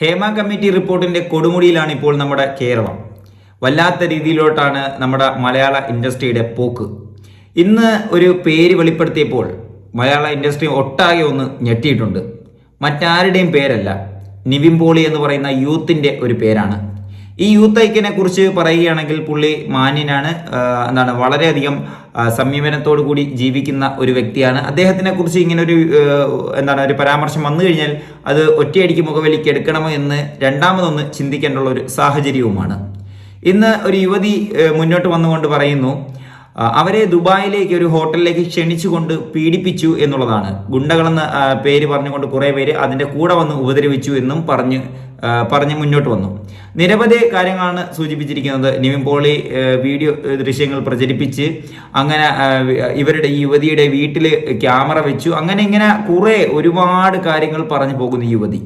Hema committee റിപ്പോർട്ടിന്റെ കൊടുമുടിയിലാണ് ഇപ്പോൾ നമ്മുടെ കേരളം. വല്ലാത്ത രീതിയിലോട്ടാണ് നമ്മുടെ മലയാള ഇൻഡസ്ട്രിയുടെ പോക്ക്. ഇന്ന് ഒരു പേര് വെളിപ്പെടുത്തിയപ്പോൾ മലയാള ഇൻഡസ്ട്രി ഒട്ടാകെ ഒന്ന് ഞെട്ടിയിട്ടുണ്ട്. മറ്റാരുടെയും പേരല്ല നിവിൻ പോളി എന്ന് പറയുന്ന യൂത്തിന്റെ ഒരു പേരാണ്. ഈ യൂത്ത് ഐക്യനെ കുറിച്ച് പറയുകയാണെങ്കിൽ പുള്ളി മാന്യനാണ് എന്താണ് വളരെയധികം സംയമനത്തോടു കൂടി ജീവിക്കുന്ന ഒരു വ്യക്തിയാണ്. അദ്ദേഹത്തിനെ കുറിച്ച് ഇങ്ങനെ ഒരു എന്താണ് ഒരു പരാമർശം വന്നു കഴിഞ്ഞാൽ അത് ഒറ്റയടിക്ക് മുഖവിലേക്ക് എടുക്കണമോ എന്ന് രണ്ടാമതൊന്ന് ചിന്തിക്കേണ്ടുള്ള ഒരു സാഹചര്യവുമാണ്. ഇന്ന് ഒരു യുവതി മുന്നോട്ട് വന്നുകൊണ്ട് പറയുന്നു അവരെ ദുബായിലേക്ക് ഒരു ഹോട്ടലിലേക്ക് ക്ഷണിച്ചുകൊണ്ട് പീഡിപ്പിച്ചു എന്നുള്ളതാണ്. ഗുണ്ടകളെന്ന് പേര് പറഞ്ഞുകൊണ്ട് കുറേ പേര് അതിന്റെ കൂടെ വന്ന് ഉപദ്രവിച്ചു എന്നും പറഞ്ഞ് പറഞ്ഞ് മുന്നോട്ട് വന്നു. നിരവധി കാര്യങ്ങളാണ് സൂചിപ്പിച്ചിരിക്കുന്നത്. നിവിൻ പോളി വീഡിയോ ദൃശ്യങ്ങൾ പ്രചരിപ്പിച്ച് അങ്ങനെ ഇവരുടെ ഈ യുവതിയുടെ വീട്ടിൽ ക്യാമറ വെച്ചു. അങ്ങനെ ഇങ്ങനെ കുറേ ഒരുപാട് കാര്യങ്ങൾ പറഞ്ഞു പോകുന്നു യുവതി.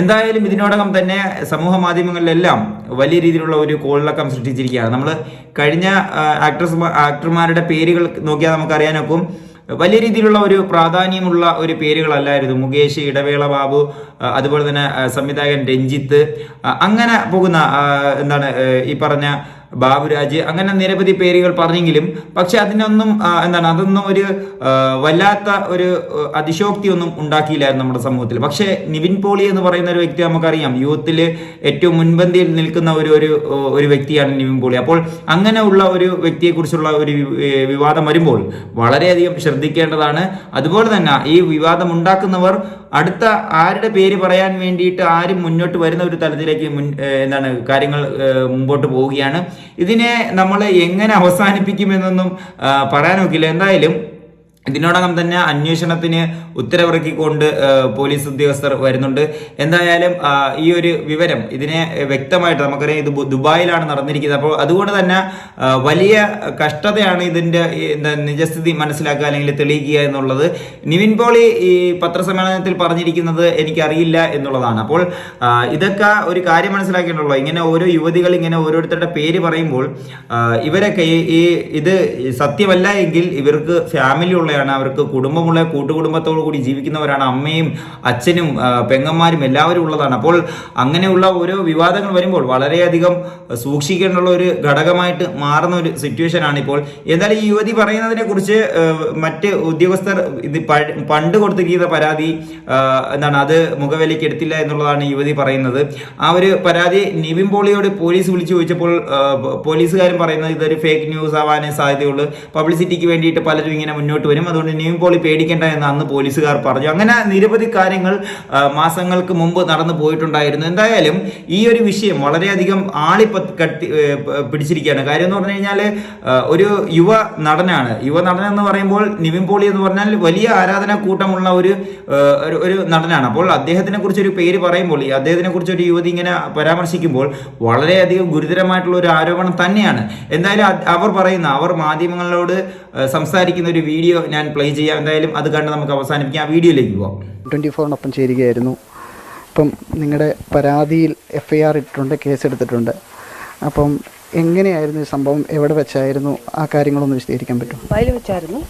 എന്തായാലും ഇതിനോടകം തന്നെ സമൂഹ മാധ്യമങ്ങളിലെല്ലാം വലിയ രീതിയിലുള്ള ഒരു കോളിളക്കം സൃഷ്ടിച്ചിരിക്കുകയാണ്. നമ്മൾ കഴിഞ്ഞ ആക്ട്രസ് ആക്ടർമാരുടെ പേരുകൾ നോക്കിയാൽ നമുക്കറിയാനൊക്കും വലിയ രീതിയിലുള്ള ഒരു പ്രാധാന്യമുള്ള ഒരു പേരുകളല്ലായിരുന്നു. മുകേഷ് ഇടവേള ബാബു അതുപോലെ തന്നെ സംവിധായകൻ രഞ്ജിത്ത് അങ്ങനെ പോകുന്ന എന്താണ് ഈ പറഞ്ഞ ബാബുരാജ് അങ്ങനെ നിരവധി പേരുകൾ പറഞ്ഞെങ്കിലും പക്ഷെ അതിനൊന്നും എന്താണ് അതൊന്നും ഒരു വല്ലാത്ത ഒരു അതിശോക്തി അതിശോക്തിയൊന്നും ഉണ്ടാക്കിയില്ലായിരുന്നു നമ്മുടെ സമൂഹത്തിൽ. പക്ഷേ നിവിൻ പോളി എന്ന് പറയുന്ന ഒരു വ്യക്തി നമുക്കറിയാം. യൂത്തിൽ ഏറ്റവും മുൻപന്തിയിൽ നിൽക്കുന്ന ഒരു ഒരു ഒരു വ്യക്തിയാണ് നിവിൻ പോളി. അപ്പോൾ അങ്ങനെയുള്ള ഒരു വ്യക്തിയെക്കുറിച്ചുള്ള ഒരു വിവാദം വരുമ്പോൾ വളരെയധികം ശ്രദ്ധിക്കേണ്ടതാണ്. അതുപോലെ തന്നെ ഈ വിവാദം ഉണ്ടാക്കുന്നവർ അടുത്ത ആരുടെ പേര് പറയാൻ വേണ്ടിയിട്ട് ആരും മുന്നോട്ട് വരുന്ന ഒരു തലത്തിലേക്ക് മുൻ എന്താണ് കാര്യങ്ങൾ മുമ്പോട്ട് പോവുകയാണ്. ഇതിനെ നമ്മൾ എങ്ങനെ അവസാനിപ്പിക്കുമെന്നൊന്നും പറയാനൊക്കില്ല എന്തായാലും ഇതിനോടകം തന്നെ അന്വേഷണത്തിന് ഉത്തരവിറക്കിക്കൊണ്ട് പോലീസ് ഉദ്യോഗസ്ഥർ വരുന്നുണ്ട്. എന്തായാലും ഈ ഒരു വിവരം ഇതിനെ വ്യക്തമായിട്ട് നമുക്കറിയാം ഇത് ദുബായിലാണ് നടന്നിരിക്കുന്നത്. അപ്പോൾ അതുകൊണ്ട് തന്നെ വലിയ കഷ്ടതയാണ് ഇതിന്റെ നിജസ്ഥിതി മനസ്സിലാക്കുക അല്ലെങ്കിൽ തെളിയിക്കുക എന്നുള്ളത്. നിവിൻ പോളി ഈ പത്രസമ്മേളനത്തിൽ പറഞ്ഞിരിക്കുന്നത് എനിക്കറിയില്ല എന്നുള്ളതാണ്. അപ്പോൾ ഇതൊക്കെ ഒരു കാര്യം മനസ്സിലാക്കിയിട്ടുള്ളൂ ഇങ്ങനെ ഓരോ യുവതികൾ ഇങ്ങനെ ഓരോരുത്തരുടെ പേര് പറയുമ്പോൾ ഇവരൊക്കെ ഈ- ഇത് സത്യമല്ല എങ്കിൽ ഇവർക്ക് ഫാമിലി ഉള്ളതാണ് അവർക്ക് കുടുംബമുള്ള കൂട്ടുകുടുംബത്തോടു കൂടി ജീവിക്കുന്നവരാണ്. അമ്മയും അച്ഛനും പെങ്ങന്മാരും എല്ലാവരും ഉള്ളതാണ്. അപ്പോൾ അങ്ങനെയുള്ള ഓരോ വിവാദങ്ങൾ വരുമ്പോൾ വളരെയധികം സൂക്ഷിക്കേണ്ടുള്ള ഒരു ഘടകമായിട്ട് മാറുന്ന ഒരു സിറ്റുവേഷൻ ആണ് ഇപ്പോൾ. എന്തായാലും ഈ യുവതി പറയുന്നതിനെ കുറിച്ച് മറ്റ് ഉദ്യോഗസ്ഥർ ഇത് പണ്ട് കൊടുത്തിരിക്കുന്ന പരാതി എന്താണ് അത് മുഖവിലയ്ക്ക് എടുത്തില്ല എന്നുള്ളതാണ് യുവതി പറയുന്നത്. ആ ഒരു പരാതി നിവിൻ പോളിയോട് പോലീസ് വിളിച്ചു ചോദിച്ചപ്പോൾ പോലീസുകാരും പറയുന്നത് ഇതൊരു ഫേക്ക് ന്യൂസ് ആവാനേ സാധ്യതയുള്ളൂ. പബ്ലിസിറ്റിക്ക് വേണ്ടിയിട്ട് പലരും ഇങ്ങനെ മുന്നോട്ട് വരും. അതുകൊണ്ട് നിവിൻ പോളി പേടിക്കേണ്ട എന്ന് അന്ന് പോലീസുകാർ പറഞ്ഞു. അങ്ങനെ നിരവധി കാര്യങ്ങൾ മാസങ്ങൾക്ക് മുമ്പ് നടന്നു പോയിട്ടുണ്ടായിരുന്നു. എന്തായാലും ഈ ഒരു വിഷയം വളരെയധികം ആളിപ്പ കട്ടി പിടിച്ചിരിക്കുകയാണ്. കാര്യം എന്ന് പറഞ്ഞു കഴിഞ്ഞാൽ ഒരു യുവ നടനാണ്. യുവ നടൻ എന്ന് പറയുമ്പോൾ നിവിൻ പോളി എന്ന് പറഞ്ഞാൽ വലിയ ആരാധന കൂട്ടമുള്ള ഒരു- ഒരു നടനാണ്. അപ്പോൾ അദ്ദേഹത്തിനെ കുറിച്ച് ഒരു പേര് പറയുമ്പോൾ ഈ അദ്ദേഹത്തിനെ കുറിച്ച് ഒരു യുവതി ഇങ്ങനെ പരാമർശിക്കുമ്പോൾ വളരെയധികം ഗുരുതരമായിട്ടുള്ള ഒരു ആരോപണം തന്നെയാണ്. എന്തായാലും അവർ പറയുന്ന അവർ മാധ്യമങ്ങളോട് സംസാരിക്കുന്ന ഒരു വീഡിയോ ഞാൻ പ്ലേ ചെയ്യാം. എന്തായാലും അത് കണ്ട് നമുക്ക് അവസാനിപ്പിക്കാം. ആ വീഡിയോയിലേക്ക് പോവാം. ട്വന്റി ഫോറിനൊപ്പം ചേരുകയായിരുന്നു. അപ്പം നിങ്ങളുടെ പരാതിയിൽ എഫ് ഐ ആർ ഇട്ടിട്ടുണ്ട് കേസ് എടുത്തിട്ടുണ്ട് അപ്പം എങ്ങനെയായിരുന്നു ഈ സംഭവം? എവിടെ വെച്ചായിരുന്നു? ആ കാര്യങ്ങളൊന്ന് വിശദീകരിക്കാൻ പറ്റും ദുബായിൽ വെച്ചായിരുന്നു.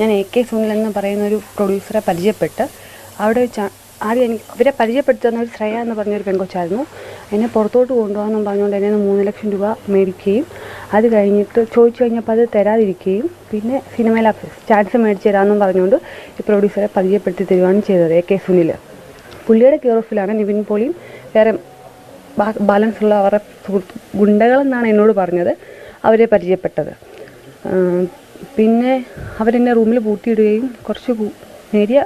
ഞാൻ എ കെ സുനിൽ എന്ന് പറയുന്ന ഒരു പ്രൊഡ്യൂസറെ പരിചയപ്പെട്ട് അവിടെ വെച്ചാണ് ആദ്യം എനിക്ക് ഇവരെ പരിചയപ്പെടുത്തുന്ന ഒരു ശ്രേയ എന്ന് പറഞ്ഞൊരു പെങ്കൊച്ചായിരുന്നു എന്നെ പുറത്തോട്ട് കൊണ്ടുപോകാമെന്നും പറഞ്ഞുകൊണ്ട് എന്നെ മൂന്ന് ലക്ഷം രൂപ മേടിക്കുകയും അത് കഴിഞ്ഞിട്ട് ചോദിച്ചു കഴിഞ്ഞപ്പോൾ അത് തരാതിരിക്കുകയും പിന്നെ സിനിമയിൽ ചാൻസ് മേടിച്ച് തരാമെന്നും പറഞ്ഞുകൊണ്ട് ഈ പ്രൊഡ്യൂസറെ പരിചയപ്പെടുത്തി തരുവാണ് ചെയ്തത് എ കെ സുനിൽ. പുള്ളിയുടെ കെയർ നിവിൻ പോളിയും വേറെ ബാലൻസ് ഉള്ള അവരുടെ സുഹൃത്ത് ഗുണ്ടകളെന്നാണ് എന്നോട് പറഞ്ഞത് അവരെ പരിചയപ്പെട്ടത്. പിന്നെ അവരെന്നെ റൂമിൽ പൂട്ടിയിടുകയും കുറച്ച് നേരിയ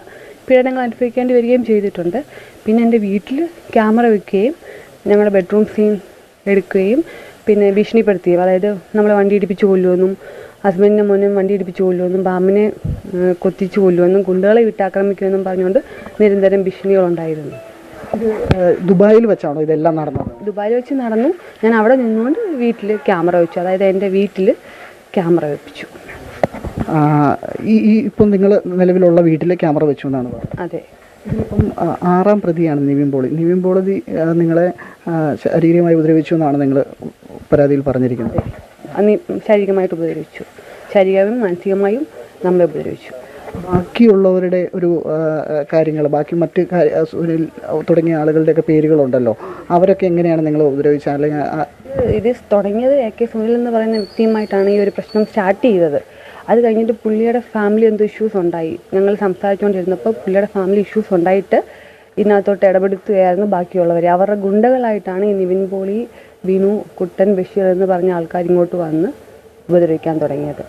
പീഡനങ്ങൾ അനുഭവിക്കേണ്ടി വരികയും ചെയ്തിട്ടുണ്ട്. പിന്നെ എന്റെ വീട്ടിൽ ക്യാമറ വെക്കുകയും ഞങ്ങളുടെ ബെഡ്റൂം സീൻ എടുക്കുകയും പിന്നെ ഭീഷണിപ്പെടുത്തുകയും. അതായത് നമ്മൾ വണ്ടി ഇടിപ്പിച്ച് കൊല്ലുമെന്നും ഹസ്ബൻഡിന്റെ മോനും വണ്ടി ഇടിപ്പിച്ച് കൊല്ലുമെന്നും പാമ്പിനെ കൊത്തിച്ച് കൊല്ലുമെന്നും ഗുണ്ടകളെ വിട്ടാക്രമിക്കുമെന്നും പറഞ്ഞുകൊണ്ട് നിരന്തരം ഭീഷണികളുണ്ടായിരുന്നു. ദുബായിൽ വെച്ചാണോ ഇതെല്ലാം നടന്നത്? ദുബായിൽ വെച്ച് നടന്നു. ഞാൻ അവിടെ നിന്നുകൊണ്ട് വീട്ടിൽ ക്യാമറ വെച്ചു. അതായത് എന്റെ വീട്ടിൽ ക്യാമറ വെപ്പിച്ചു. ഈ ഇപ്പം നിങ്ങൾ നിലവിലുള്ള വീട്ടിൽ ക്യാമറ വെച്ചു എന്നാണ് അതെ. ഇതിലിപ്പം ആറാം പ്രതിയാണ് നിവിൻ പോളി. നിവിൻ പോളി നിങ്ങളെ ശാരീരികമായി ഉപദ്രവിച്ചു എന്നാണ് നിങ്ങൾ പരാതിയിൽ പറഞ്ഞിരിക്കുന്നത്. ശാരീരികമായിട്ട് ഉപദ്രവിച്ചു. ശാരീരികമായും മാനസികമായും നമ്മളെ ഉപദ്രവിച്ചു. ബാക്കിയുള്ളവരുടെ ഒരു കാര്യങ്ങൾ ബാക്കി മറ്റ് സുനിൽ തുടങ്ങിയ ആളുകളുടെയൊക്കെ പേരുകളുണ്ടല്ലോ. അവരൊക്കെ എങ്ങനെയാണ് നിങ്ങൾ ഉപദ്രവിച്ചത്? അല്ലെങ്കിൽ ഇത് തുടങ്ങിയത് എ കെ സുനിൽ എന്ന് പറയുന്ന വ്യക്തിയുമായിട്ടാണ് ഈ ഒരു പ്രശ്നം സ്റ്റാർട്ട് ചെയ്തത്. അത് കഴിഞ്ഞിട്ട് പുള്ളിയുടെ ഫാമിലി എന്തോ ഇഷ്യൂസ് ഉണ്ടായി. ഞങ്ങൾ സംസാരിച്ചുകൊണ്ടിരുന്നപ്പോൾ പുള്ളിയുടെ ഫാമിലി ഇഷ്യൂസ് ഉണ്ടായിട്ട് ഇതിനകത്തോട്ട് ഇടപെടുത്തുകയായിരുന്നു ബാക്കിയുള്ളവർ. അവരുടെ ഗുണ്ടകളായിട്ടാണ് ഈ നിവിൻ പോളി ബിനു കുട്ടൻ ബഷീർ എന്ന് പറഞ്ഞ ആൾക്കാർ ഇങ്ങോട്ട് വന്ന് ഉപദ്രവിക്കാൻ തുടങ്ങിയത്.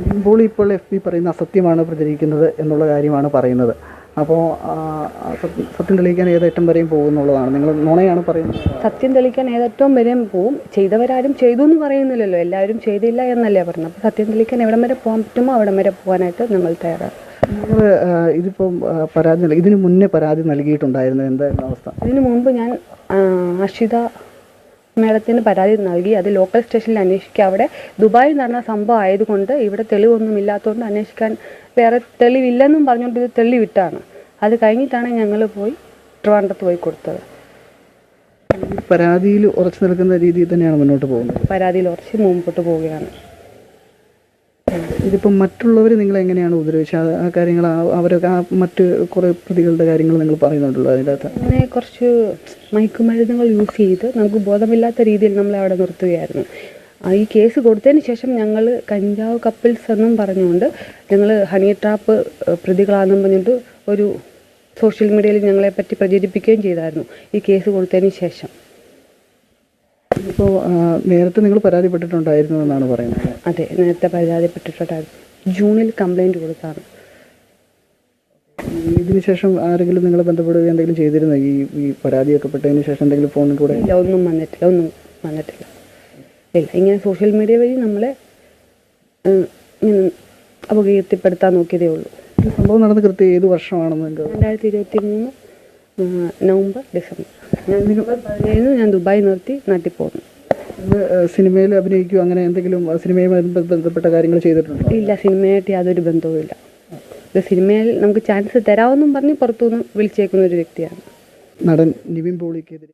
നിവിൻ പോളി ഇപ്പോൾ എഫ് ബി പറയുന്ന അസത്യമാണ് പ്രചരിക്കുന്നത് എന്നുള്ള കാര്യമാണ് പറയുന്നത്. അപ്പോൾ സത്യം- തെളിയിക്കാൻ ഏതറ്റം വരെയും പോകുന്നുള്ളതാണ്. നിങ്ങൾ നുണയാണ് പറയുന്നത്? സത്യം തെളിയിക്കാൻ ഏതേറ്റവും വരെയും പോവും ചെയ്തവരാരും ചെയ്തു എന്ന് പറയുന്നില്ലല്ലോ. എല്ലാവരും ചെയ്തില്ല എന്നല്ലേ പറഞ്ഞത്. അപ്പോൾ സത്യം തെളിയിക്കാൻ എവിടം വരെ പോകാൻ പറ്റുമോ? അവിടം വരെ പോകാനായിട്ട് ഞങ്ങൾ തയ്യാറാണ്. നിങ്ങൾ ഇതിപ്പം ആ, പരാതി നൽകി ഇതിന് മുന്നേ പരാതി നൽകിയിട്ടുണ്ടായിരുന്നു എന്തായിരുന്നു അവസ്ഥ? ഇതിനു മുമ്പ് ഞാൻ ആ, അർഷിത മേഡത്തിന് പരാതി നൽകി. അത് ലോക്കൽ സ്റ്റേഷനിൽ അന്വേഷിക്കുക അവിടെ ദുബായിൽ നടന്ന സംഭവം ആയതുകൊണ്ട് ഇവിടെ തെളിവൊന്നും ഇല്ലാത്തതുകൊണ്ട് അന്വേഷിക്കാൻ വേറെ തെളിവില്ലെന്നും പറഞ്ഞുകൊണ്ട് ഇത് തെളിവിട്ടാണ്. അത് കഴിഞ്ഞിട്ടാണ് ഞങ്ങൾ പോയി ട്രിവാൻഡ്രത്ത് പോയി കൊടുത്തത്. പരാതിയിൽ ഉറച്ചു നിൽക്കുന്ന രീതിയിൽ തന്നെയാണ് മുന്നോട്ട് പോകുന്നത്. പരാതിയിൽ ഉറച്ച് മുമ്പോട്ട് പോവുകയാണ്. ഇതിപ്പം മറ്റുള്ളവർ നിങ്ങൾ എങ്ങനെയാണ് ഉപദ്രവിച്ചത്? ആ- കാര്യങ്ങൾ അവരൊക്കെ ആ മറ്റ് കുറേ പ്രതികളുടെ കാര്യങ്ങൾ നിങ്ങൾ പറയുന്നുണ്ടല്ലോ അതിനകത്ത് അങ്ങനെ കുറച്ച് മയക്കുമരുന്നുകൾ യൂസ് ചെയ്ത് നമുക്ക് ബോധമില്ലാത്ത രീതിയിൽ നമ്മളെ അവിടെ നിർത്തുകയായിരുന്നു. ഈ കേസ് കൊടുത്തതിന് ശേഷം ഞങ്ങൾ കഞ്ചാവ് കപ്പിൾസ് എന്നും പറഞ്ഞുകൊണ്ട് ഞങ്ങൾ ഹണി ട്രാപ്പ് പ്രതികളാണെന്നും പറഞ്ഞിട്ട് ഒരു സോഷ്യൽ മീഡിയയിൽ ഞങ്ങളെ പറ്റി പ്രചരിപ്പിക്കുകയും ചെയ്തായിരുന്നു ഈ കേസ് കൊടുത്തതിന് ശേഷം. ഇപ്പോൾ നേരത്തെ നിങ്ങൾ പരാതിപ്പെട്ടിട്ടുണ്ടായിരുന്നു എന്നാണ് പറയുന്നത്. അതെ നേരത്തെ പരാതിപ്പെട്ടിട്ടുണ്ടായിരുന്നു. ജൂണിൽ കംപ്ലൈന്റ് കൊടുത്താണ്. ഇതിനുശേഷം ആരെങ്കിലും നിങ്ങളെ ബന്ധപ്പെടുകയോ എന്തെങ്കിലും ചെയ്തിരുന്നോ? ഈ ഈ പരാതിയൊക്കെ പെട്ടതിന് ശേഷം എന്തെങ്കിലും ഫോണിൽ കൂടെ? ഇല്ല ഒന്നും വന്നിട്ടില്ല ഒന്നും വന്നിട്ടില്ല. ഇല്ല ഇങ്ങനെ സോഷ്യൽ മീഡിയ വഴി നമ്മളെ അപകീർത്തിപ്പെടുത്താൻ നോക്കിയതേ ഉള്ളൂ. സംഭവം നടന്ന് കൃത്യം ഏത് വർഷമാണെന്ന് രണ്ടായിരത്തി ഇരുപത്തി മൂന്ന് നവംബർ ഡിസംബർ ഞാൻ നവംബർ പതിനേഴിന് ഞാൻ ദുബായ് നിർത്തി നാട്ടിൽ പോകുന്നു. സിനിമയിൽ അഭിനയിക്കുകയോ അങ്ങനെ എന്തെങ്കിലും സിനിമയുമായി ബന്ധപ്പെട്ട കാര്യങ്ങൾ ചെയ്തിട്ടുണ്ടോ? ഇല്ല സിനിമയായിട്ട് യാതൊരു ബന്ധവുമില്ല ഇല്ല. സിനിമയിൽ നമുക്ക് ചാൻസ് തരാമെന്നും പറഞ്ഞ് പുറത്തുനിന്ന് വിളിച്ചേക്കുന്ന ഒരു വ്യക്തിയാണ്. നടൻ നിവിൻ പോളിക്കെതിരെ